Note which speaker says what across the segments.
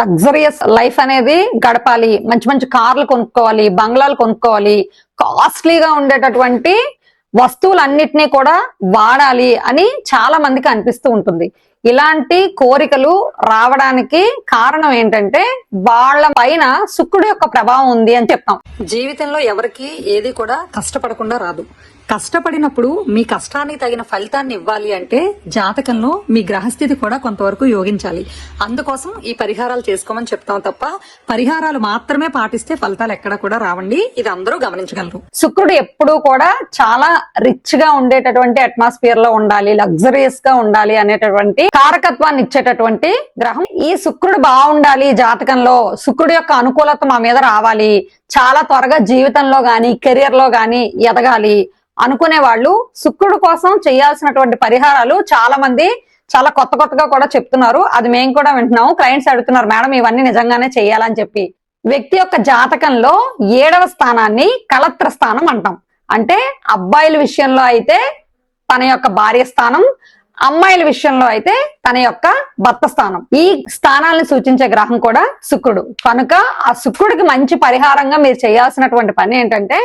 Speaker 1: Luxurious life అనేది గడపాలి. మంచి మంచి కార్లు కొనుక్కోవాలి బంగ్లాలు కొనుక్కోవాలి. కాస్ట్లీగా ఉండేటటువంటి వస్తువులన్నిటినీ కూడా వాడాలి అని చాలా మందికి అనిపిస్తూ ఉంటుంది. ఇలాంటి కోరికలు రావడానికి కారణం ఏంటంటే వాళ్ళ పైన శుక్రుడు యొక్క ప్రభావం ఉంది అని చెప్తాం. జీవితంలో ఎవరికి ఏది కూడా కష్టపడకుండా రాదు. కష్టపడినప్పుడు మీ కష్టానికి తగిన ఫలితాన్ని ఇవ్వాలి అంటే జాతకంలో మీ గ్రహస్థితి కూడా కొంతవరకు యోగించాలి. అందుకోసం ఈ పరిహారాలు చేసుకోమని చెప్తాం తప్ప పరిహారాలు మాత్రమే పాటిస్తే ఫలితాలు ఎక్కడ కూడా రావండి. ఇది అందరూ గమనించగలరు. శుక్రుడు ఎప్పుడూ కూడా చాలా రిచ్గా ఉండేటటువంటి అట్మాస్ఫియర్లో ఉండాలి లగ్జరియస్గా ఉండాలి అనేటటువంటి కారకత్వాన్ని ఇచ్చేటటువంటి గ్రహం. ఈ శుక్రుడు బాగుండాలి జాతకంలో శుక్రుడు యొక్క అనుకూలత మా మీద రావాలి. చాలా త్వరగా జీవితంలో గాని కెరియర్లో గాని ఎదగాలి అనుకునే వాళ్ళు శుక్రుడు కోసం చేయాల్సినటువంటి పరిహారాలు చాలా మంది చాలా కొత్త కొత్తగా కూడా చెప్తున్నారు. అది మేము కూడా వింటున్నాము. క్లయింట్స్ అడుగుతున్నారు మేడం ఇవన్నీ నిజంగానే చేయాలని చెప్పి. వ్యక్తి యొక్క జాతకంలో ఏడవ స్థానాన్ని కలత్ర స్థానం అంటాం. అంటే అబ్బాయిల విషయంలో అయితే తన యొక్క భార్య స్థానం అమ్మాయిల విషయంలో అయితే తన యొక్క భర్త స్థానం. ఈ స్థానాలను సూచించే గ్రహం కూడా శుక్రుడు. కనుక ఆ శుక్రుడికి మంచి పరిహారంగా మీరు చేయాల్సినటువంటి పని ఏంటంటే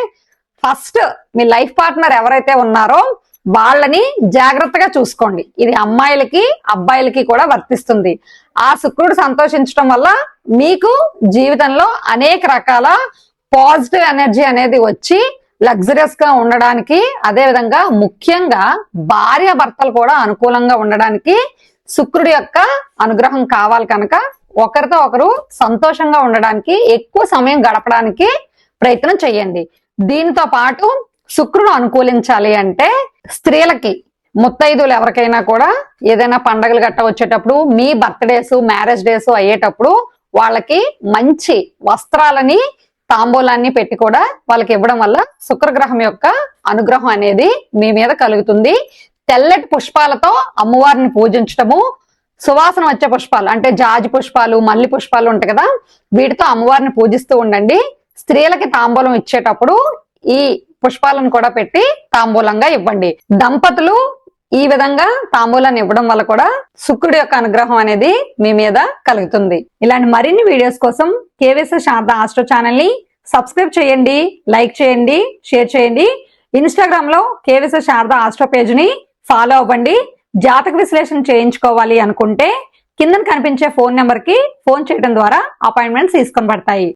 Speaker 1: ఫస్ట్ మీ లైఫ్ పార్ట్నర్ ఎవరైతే ఉన్నారో వాళ్ళని జాగ్రత్తగా చూసుకోండి. ఇది అమ్మాయిలకి అబ్బాయిలకి కూడా వర్తిస్తుంది. ఆ శుక్రుడు సంతోషించడం వల్ల మీకు జీవితంలో అనేక రకాల పాజిటివ్ ఎనర్జీ అనేది వచ్చి లగ్జరియస్గా ఉండడానికి అదే విధంగా ముఖ్యంగా భార్య భర్తలు కూడా అనుకూలంగా ఉండడానికి శుక్రుడి యొక్క అనుగ్రహం కావాలి కనుక ఒకరితో ఒకరు సంతోషంగా ఉండడానికి ఎక్కువ సమయం గడపడానికి ప్రయత్నం చేయండి. దీనితో పాటు శుక్రుడు అనుకూలించాలి అంటే స్త్రీలకి ముత్తైదులు ఎవరికైనా కూడా ఏదైనా పండగలు గట్ట వచ్చేటప్పుడు మీ బర్త్డేస్ మ్యారేజ్ డేస్ అయ్యేటప్పుడు వాళ్ళకి మంచి వస్త్రాలని తాంబూలాన్ని పెట్టి కూడా వాళ్ళకి ఇవ్వడం వల్ల శుక్రగ్రహం యొక్క అనుగ్రహం అనేది మీ మీద కలుగుతుంది. తెల్లటి పుష్పాలతో అమ్మవారిని పూజించటము సువాసన వచ్చే పుష్పాలు అంటే జాజి పుష్పాలు మల్లి పుష్పాలు ఉంటాయి కదా వీటితో అమ్మవారిని పూజిస్తూ ఉండండి. స్త్రీలకి తాంబూలం ఇచ్చేటప్పుడు ఈ పుష్పాలను కూడా పెట్టి తాంబూలంగా ఇవ్వండి. దంపతులు ఈ విధంగా తాంబూలాన్ని ఇవ్వడం వల్ల కూడా శుక్రుడి యొక్క అనుగ్రహం అనేది మీ మీద కలుగుతుంది. ఇలాంటి మరిన్ని వీడియోస్ కోసం కేవీఎస్ శారద ఆస్ట్రో ఛానల్ని సబ్స్క్రైబ్ చేయండి లైక్ చేయండి షేర్ చేయండి. ఇన్స్టాగ్రామ్లో కేవీఎస్ శారద ఆస్ట్రో పేజ్ని ఫాలో అవ్వండి. జాతక విశ్లేషణ చేయించుకోవాలి అనుకుంటే కింద కనిపించే ఫోన్ నెంబర్కి ఫోన్ చేయడం ద్వారా అపాయింట్మెంట్స్ తీసుకొని పడతాయి.